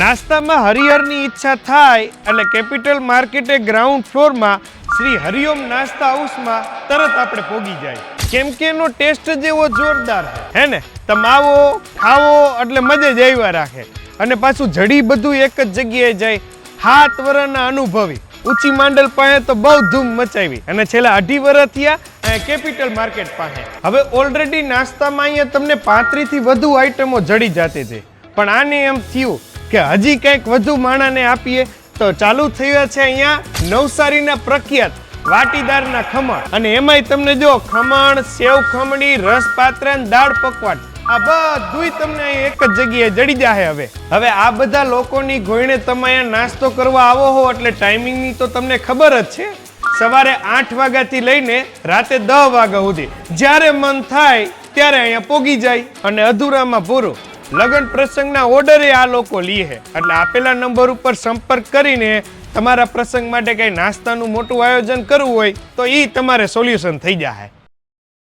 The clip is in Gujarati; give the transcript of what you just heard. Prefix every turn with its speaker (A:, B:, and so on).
A: નાસ્તામાં હરિહરની ઈચ્છા થાય એટલે કેપિટલ માર્કેટે ગ્રાઉન્ડ ફ્લોરમાં શ્રી હરિઓમ નાસ્તા હાઉસમાં તરત આપણે પોગી જાય. કેમ કે એનો ટેસ્ટ જ એવો જોરદાર છે. હે ને? તમે આવો, ખાવો એટલે મજા જ આવ્યા રાખે. અને પાછું જડી બધું એક જ જગ્યાએ જાય. હાથ વરના અનુભવી. ઊંચી માંડલ પાસે તો બહુ ધૂમ મચાવી. અને છેલ્લા અઢી વર્ષ થયા કેપિટલ માર્કેટ પાસે. હવે ઓલરેડી નાસ્તામાં અહીંયા તમને પાંત્રીસથી વધુ આઈટમો જડી જતી હતી પણ આને એમ થયું કે હજી કંઈક વધુ માણાને આપીએ, તો ચાલુ થયા છે અહીંયા નવસારીના પ્રખ્યાત વાટીદારના ખમણ. અને એમાંય તમને જો ખમણ, સેવ ખમણી રસ પાત્રન દાળ પકવાન, આ બધુંય તમને એક જ જગ્યાએ જડી જાહે હવે. હવે આ બધા લોકોની ગોયણે તમે અહીંયા નાસ્તો કરવા આવો હો, એટલે ટાઈમિંગની તો તમને ખબર જ છે. સવારે આઠ વાગ્યાથી લઈને રાતે દસ વાગ્યા સુધી. જ્યારે મન થાય, ત્યારે અહીંયા પોગી જાય અને અધૂરામાં પૂરું. લગ્ન પ્રસંગના ઓર્ડરે આ લોકો લે છે એટલે આપેલા નંબર ઉપર સંપર્ક કરીને તમારા પ્રસંગ માટે કંઈ નાસ્તાનું મોટું આયોજન કરવું હોય તો એ તમારે સોલ્યુશન થઈ જાય